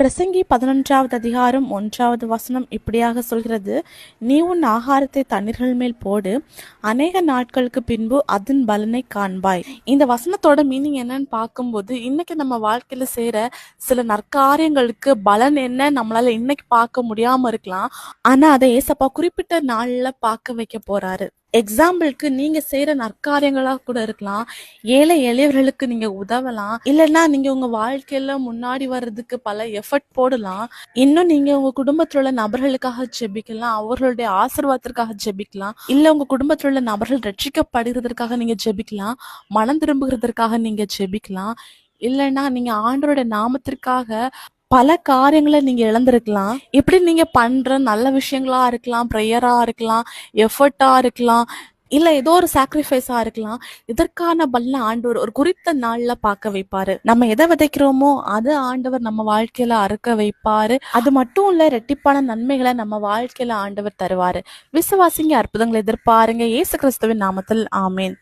பிரசங்கி பதினொன்றாவது அதிகாரம் ஒன்றாவது வசனம் இப்படியாக சொல்கிறது. நீ உன் ஆகாரத்தை தண்ணீர்கள் மேல் போடு. அநேக நாட்களுக்கு பின்பு அதன் பலனை காண்பாய். இந்த வசனத்தோட மீனிங் என்னன்னு பார்க்கும்போது இன்னைக்கு நம்ம வாழ்க்கையில செய்யற சில நற்காரியங்களுக்கு பலன் என்ன நம்மளால இன்னைக்கு பார்க்க முடியாம இருக்கலாம். ஆனா அதை ஏசப்பா குறிப்பிட்ட நாள்ல பார்க்க வைக்க போறாரு. எக்ஸாம்பிளுக்கு நீங்க செய்யற நற்காரியங்களா கூட இருக்கலாம். ஏழை எளியவர்களுக்கு நீங்க உதவலாம். இல்லைன்னா நீங்க உங்க வாழ்க்கையில முன்னாடி வர்றதுக்கு பல எஃபர்ட் போடலாம். இன்னும் நீங்க உங்க குடும்பத்துல உள்ள நபர்களுக்காக ஜெபிக்கலாம். அவர்களுடைய ஆசிர்வாதத்திற்காக ஜெபிக்கலாம். இல்ல உங்க குடும்பத்துல உள்ள நபர்கள் ரட்சிக்கப்படுகிறதற்காக நீங்க ஜெபிக்கலாம். மனம் திரும்புகிறதற்காக நீங்க ஜெபிக்கலாம். இல்லைன்னா நீங்க ஆண்டோட நாமத்திற்காக பல காரியங்களை நீங்க இழந்திருக்கலாம். இப்படி நீங்க பண்ற நல்ல விஷயங்களா இருக்கலாம் ப்ரேயரா இருக்கலாம் எஃபர்ட்டா இருக்கலாம் இல்ல ஏதோ ஒரு சாக்ரிஃபைஸா இருக்கலாம். இதற்கான பல்ல ஆண்டவர் ஒரு குறித்த நாள்ல பார்க்க வைப்பாரு. நம்ம எதை விதைக்கிறோமோ அது ஆண்டவர் நம்ம வாழ்க்கையில அறுக்க வைப்பாரு. அது மட்டும் இல்ல ரெட்டிப்பான நன்மைகளை நம்ம வாழ்க்கையில ஆண்டவர் தருவாரு. விசுவாசிங்க அற்புதங்களை எதிர்பாருங்க. இயேசு கிறிஸ்துவின் நாமத்தில் ஆமேன்.